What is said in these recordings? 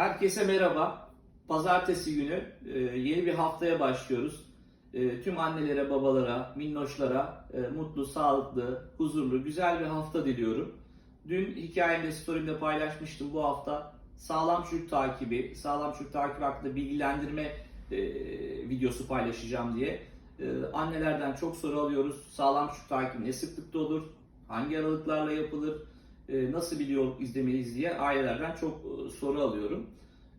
Herkese merhaba. Pazartesi günü e, yeni bir haftaya başlıyoruz. E, tüm annelere, babalara, minnoşlara e, mutlu, sağlıklı, huzurlu, güzel bir hafta diliyorum. Dün hikayemde, story'imde paylaşmıştım bu hafta sağlam çocuk takibi, sağlam çocuk takibi hakkında bilgilendirme videosu paylaşacağım diye. Annelerden çok soru alıyoruz. Sağlam çocuk takibi ne sıklıkta olur? Hangi aralıklarla yapılır? E, nasıl bir yol izlemeliyiz diye ailelerden çok e, soru alıyorum.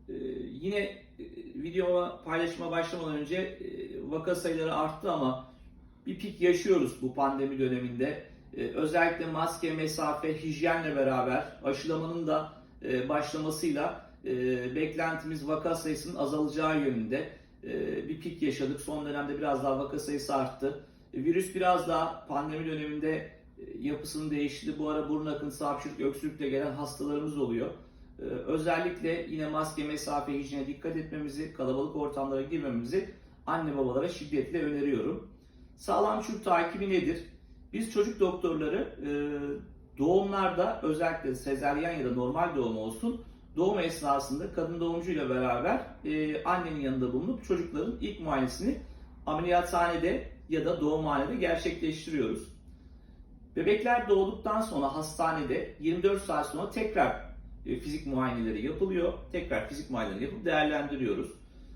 E, yine videoma paylaşıma başlamadan önce vaka sayıları arttı ama bir pik yaşıyoruz bu pandemi döneminde. Özellikle maske, mesafe, hijyenle beraber aşılamanın da başlamasıyla beklentimiz vaka sayısının azalacağı yönünde bir pik yaşadık. Son dönemde biraz daha vaka sayısı arttı. Virüs biraz daha pandemi döneminde e, yapısını değiştirdi. Bu ara burun akıntısı, hapşırık, öksürükle gelen hastalarımız oluyor. Ee, Özellikle yine maske, mesafe, hijyene dikkat etmemizi, kalabalık ortamlara girmemizi anne babalara şiddetle öneriyorum. Sağlam çocuk takibi nedir? Biz çocuk doktorları e, doğumlarda özellikle sezeryen ya da normal doğum olsun doğum esnasında kadın doğumcuyla beraber e, annenin yanında bulunup çocukların ilk muayenesini ameliyathanede ya da doğumhanede gerçekleştiriyoruz. Bebekler doğduktan sonra hastanede 24 saat sonra tekrar e, fizik muayeneleri yapılıyor. Tekrar fizik muayeneleri yapıp değerlendiriyoruz.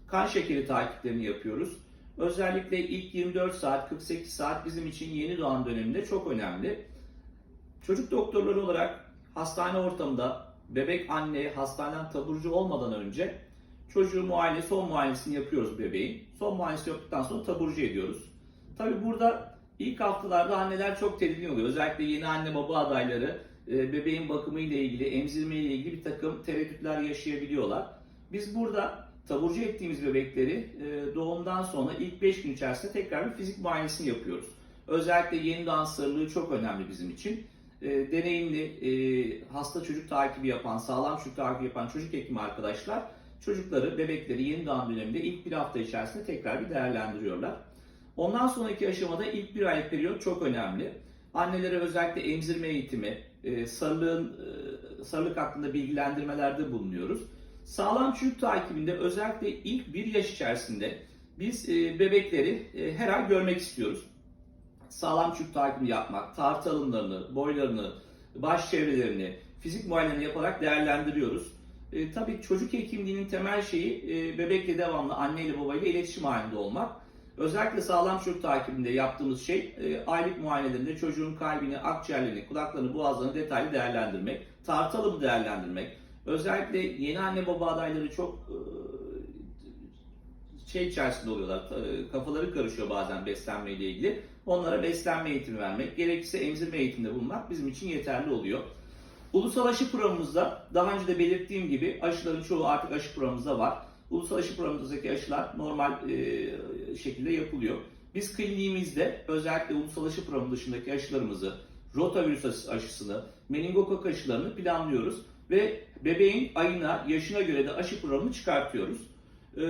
Kan şekeri takiplerini yapıyoruz. Özellikle ilk 24 saat, 48 saat bizim için yeni doğan döneminde çok önemli. Çocuk doktorları olarak hastane ortamında bebek anne hastaneden taburcu olmadan önce çocuğu muayene, son muayenesini yapıyoruz bebeğin. Son muayenesi yaptıktan sonra taburcu ediyoruz. Tabi burada ilk haftalarda anneler çok tedirgin oluyor. Özellikle yeni anne baba adayları e, bebeğin bakımı ile ilgili, emzirme ile ilgili bir takım tereddütler yaşayabiliyorlar. Biz burada taburcu ettiğimiz bebekleri e, doğumdan sonra ilk 5 gün içerisinde tekrar bir fizik muayenesini yapıyoruz. Özellikle yeni doğan sarılığı çok önemli bizim için. E, deneyimli hasta çocuk takibi yapan, sağlam çocuk takibi yapan çocuk hekimi arkadaşlar çocukları, bebekleri yeni doğan döneminde ilk bir hafta içerisinde tekrar bir değerlendiriyorlar. Ondan sonraki aşamada ilk bir aylık periyot çok önemli. Annelere özellikle emzirme eğitimi, e, sarılığın e, sarılık hakkında bilgilendirmelerde bulunuyoruz. Sağlam çocuk takibinde özellikle ilk bir yaş içerisinde biz e, bebekleri her ay görmek istiyoruz. Sağlam çocuk takibi yapmak, tartı alımlarını, boylarını, baş çevrelerini, fizik muayenelerini yaparak değerlendiriyoruz. E, tabii çocuk hekimliğinin temel şeyi e, bebekle devamlı anneyle babayla iletişim halinde olmak. Özellikle sağlam çocuk takibinde yaptığımız şey e, aylık muayenelerinde çocuğun kalbini, akciğerlerini, kulaklarını, boğazlarını detaylı değerlendirmek, tartı alımı değerlendirmek. Özellikle yeni anne baba adayları çok e, şey içerisinde oluyorlar, e, kafaları karışıyor bazen beslenme ile ilgili. Onlara beslenme eğitimi vermek, gerekirse emzirme eğitiminde bulunmak bizim için yeterli oluyor. Ulusal aşı programımızda daha önce de belirttiğim gibi aşıların çoğu artık aşı programımızda var. Ulusal aşı programımızdaki aşılar normal e, şekilde yapılıyor. Biz kliniğimizde özellikle ulusal aşı programı dışındaki aşılarımızı, rotavirüs aşısını, meningokok aşılarını planlıyoruz ve bebeğin ayına, yaşına göre de aşı programını çıkartıyoruz. Ee,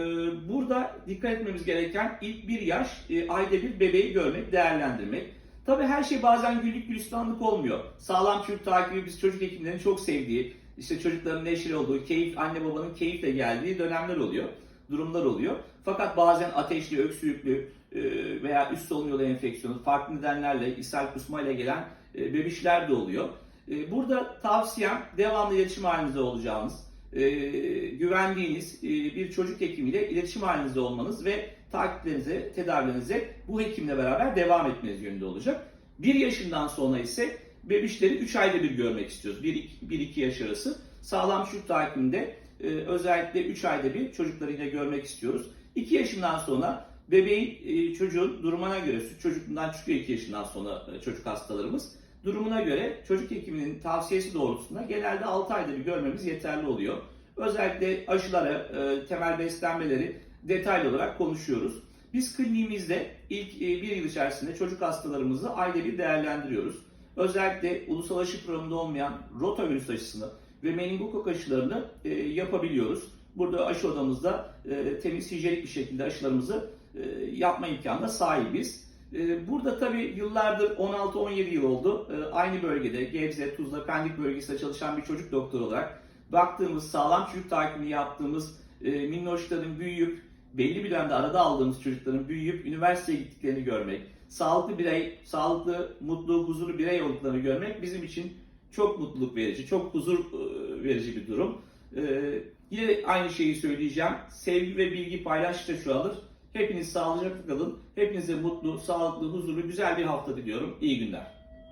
Burada dikkat etmemiz gereken ilk bir yaş e, ayda bir bebeği görmek, değerlendirmek. Tabii her şey bazen güllük gülistanlık olmuyor. Sağlam çocuk takibi biz çocuk hekimlerinin çok sevdiği, işte çocukların neşeli olduğu, keyif, anne babanın keyifle geldiği dönemler oluyor, durumlar oluyor. Fakat bazen ateşli, öksürüklü e, veya üst solunum yolu enfeksiyonu, farklı nedenlerle, ishal kusmayla gelen e, bebişler de oluyor. E, Burada tavsiyem devamlı iletişim halinizde olacağınız, güvendiğiniz bir çocuk hekimiyle iletişim halinizde olmanız ve takiplerinize, tedavilerinize bu hekimle beraber devam etmeniz yönünde olacak. Bir yaşından sonra ise bebişleri 3 ayda bir görmek istiyoruz. 1-2 yaş arası. Sağlam çocuk takibinde e, özellikle 3 ayda bir çocukları yine görmek istiyoruz. 2 yaşından sonra bebeğin, e, çocuğun durumuna göre, süt çocukluğundan çıkıyor 2 yaşından sonra e, çocuk hastalarımız. Durumuna göre çocuk hekiminin tavsiyesi doğrultusunda genelde 6 ayda bir görmemiz yeterli oluyor. Özellikle aşıları, e, temel beslenmeleri detaylı olarak konuşuyoruz. Biz kliniğimizde ilk e, bir yıl içerisinde çocuk hastalarımızı ayda bir değerlendiriyoruz. Özellikle ulusal aşı programında olmayan rotavirüs aşısını ve meningokok aşılarını e, yapabiliyoruz. Burada aşı odamızda e, temiz, hijyenik bir şekilde aşılarımızı e, yapma imkanına sahibiz. E, burada tabii yıllardır 16-17 yıl oldu. E, aynı bölgede Gebze, Tuzla, Pendik bölgesinde çalışan bir çocuk doktoru olarak baktığımız, sağlam çocuk takibini yaptığımız e, minnoşların büyüyüp, belli bir dönemde arada aldığımız çocukların büyüyüp üniversiteye gittiklerini görmek, sağlıklı birey, sağlıklı, mutlu, huzurlu birey olduklarını görmek bizim için çok mutluluk verici, çok huzur e, verici bir durum. E, yine aynı şeyi söyleyeceğim. Sevgi ve bilgi paylaştıkça çoğalır. Hepiniz sağlıcakla kalın. Hepinize mutlu, sağlıklı, huzurlu, güzel bir hafta diliyorum. İyi günler.